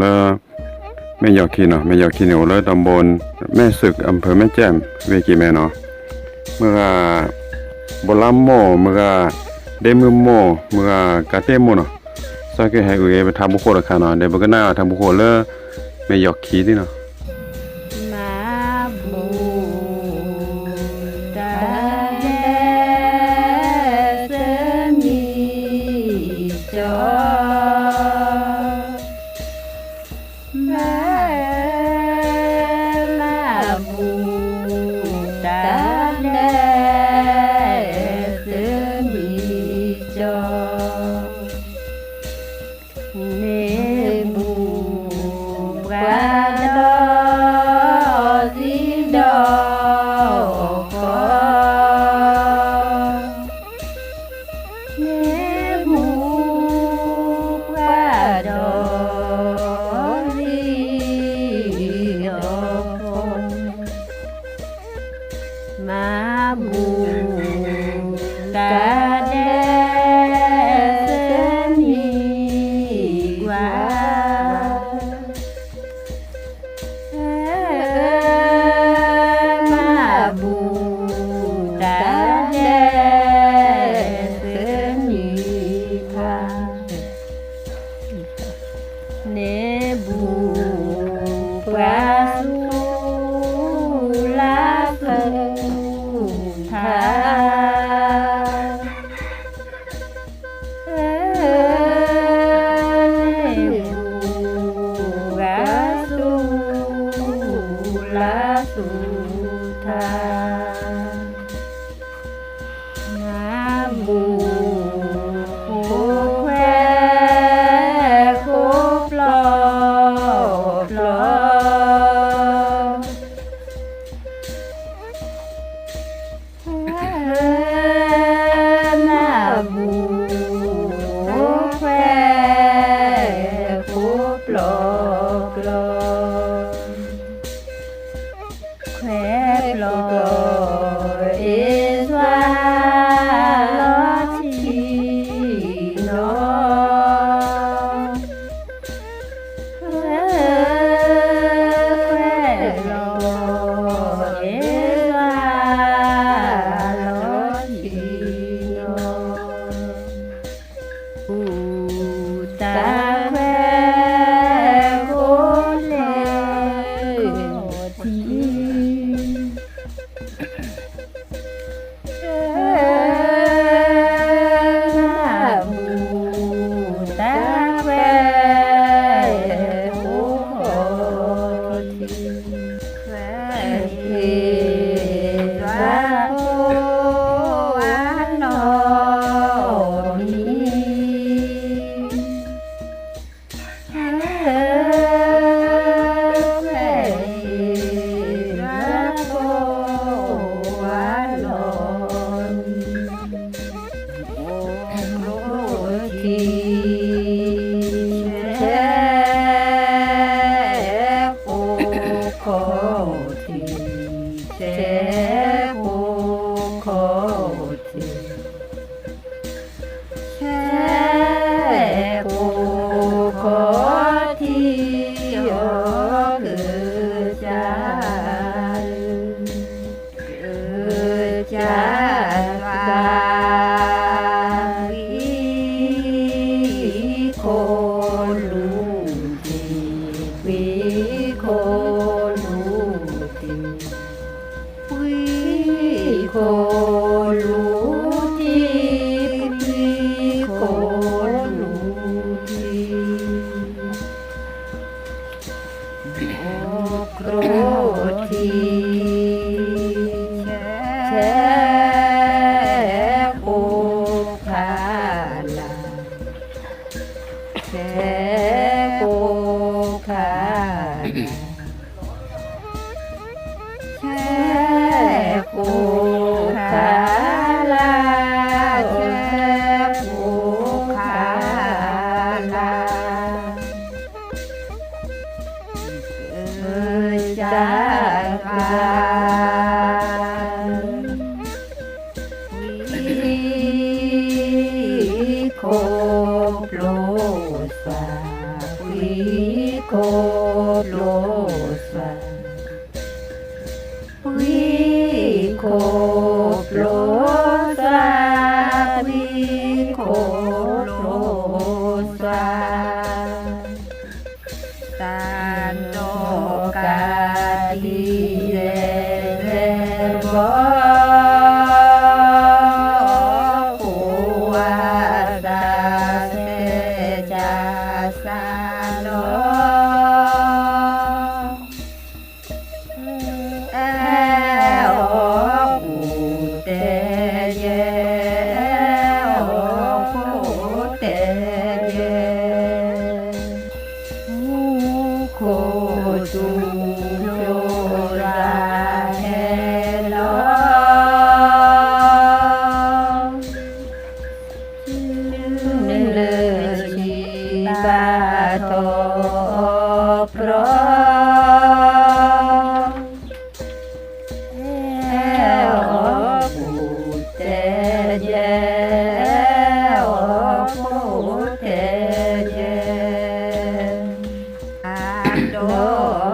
แลอแม่ยอคีเนาะแม่ยอคีเนี่ยเลอตำบลแม่ศึกอำเภอแม่แจ่มเวกีแม่เนาะเมื่อบลามโมเมื่อเดมือโมเมื่อกาเตโมเนาะสักแค่ให้กูเอไปทำบุคคลละค่ะเนาะเดี๋ยวบ่ก็น่าทำบุคคลเลอแม่ยอคีนี่เนาะ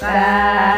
Bye.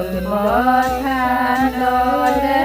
เปิดหมดทานโดน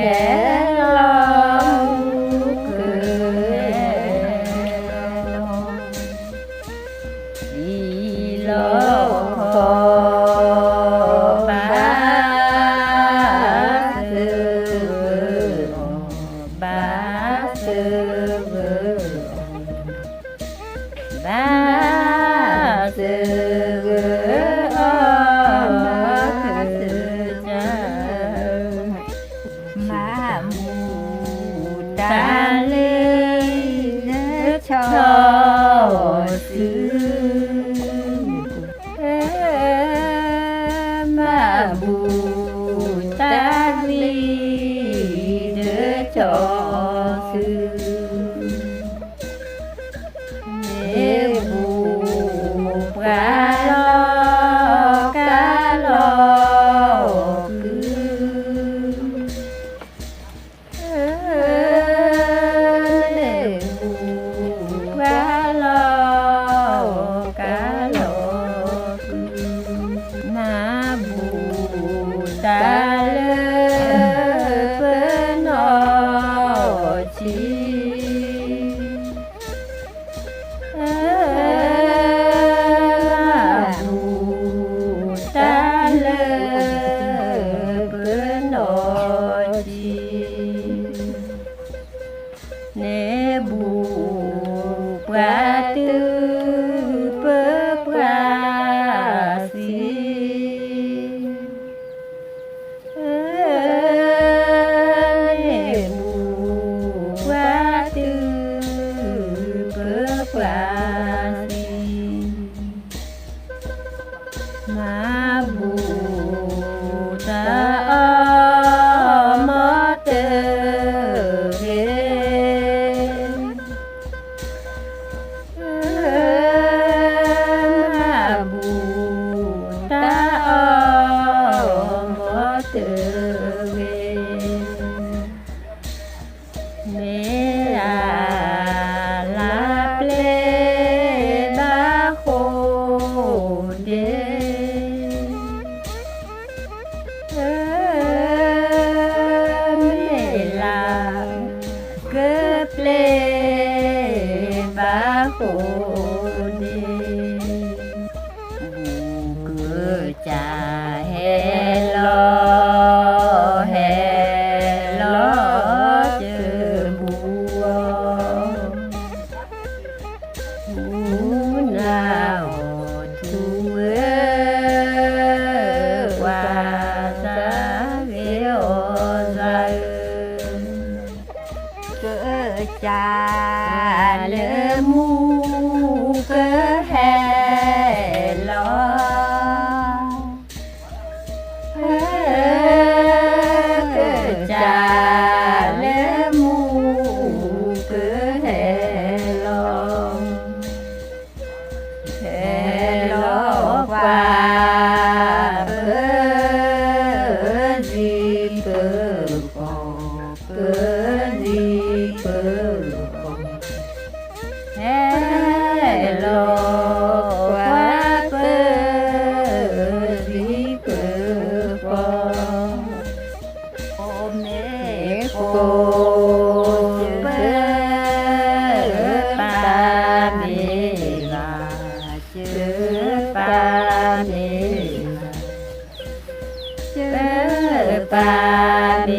เสือ ปาเม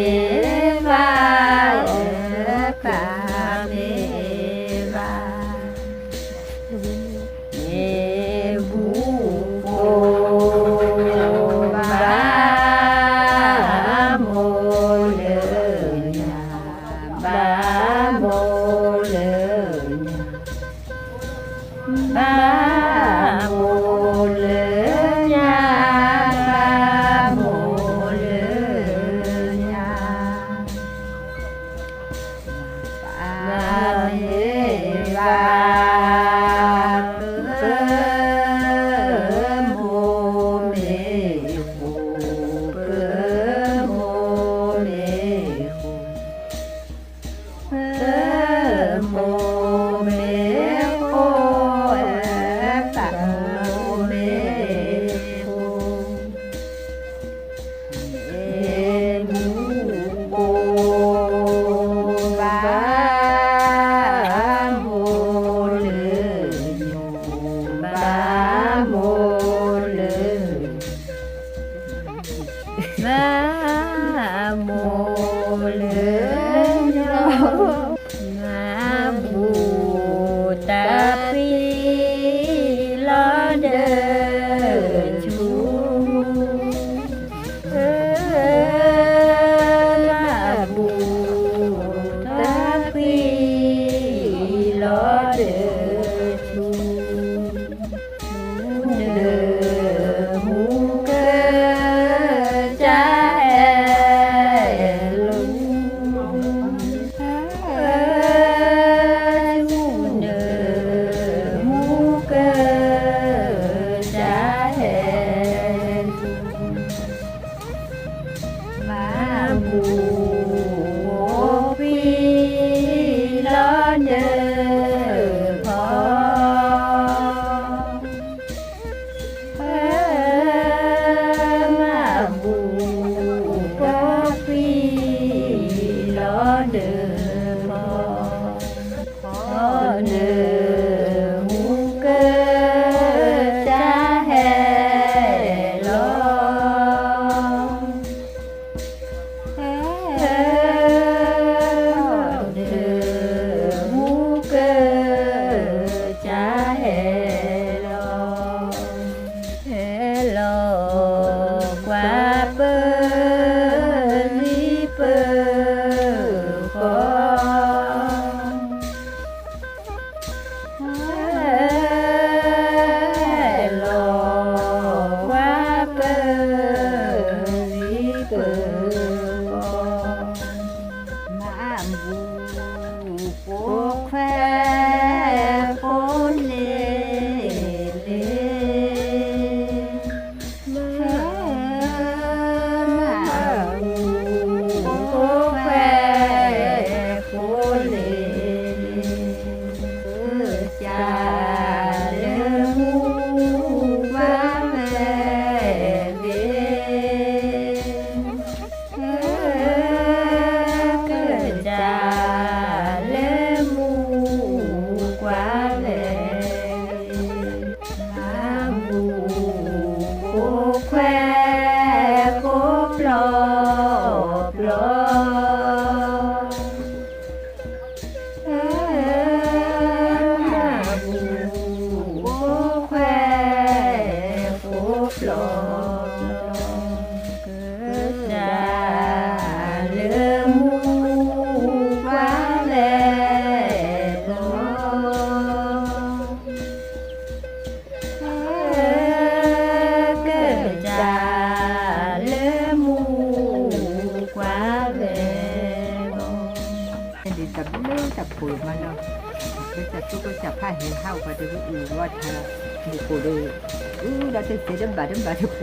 바른 말은 맞았고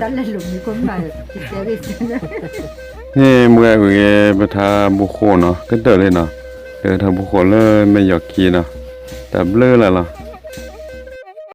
딸날 놈이 건말 내가 있잖아 นี่เมื่อกี้อมาทาบุโคเนาะก็เดินเลยเนาะเดินทางบุโคเลยไม่อยากกินเนาะแต่เลื่ออะไรเนาะ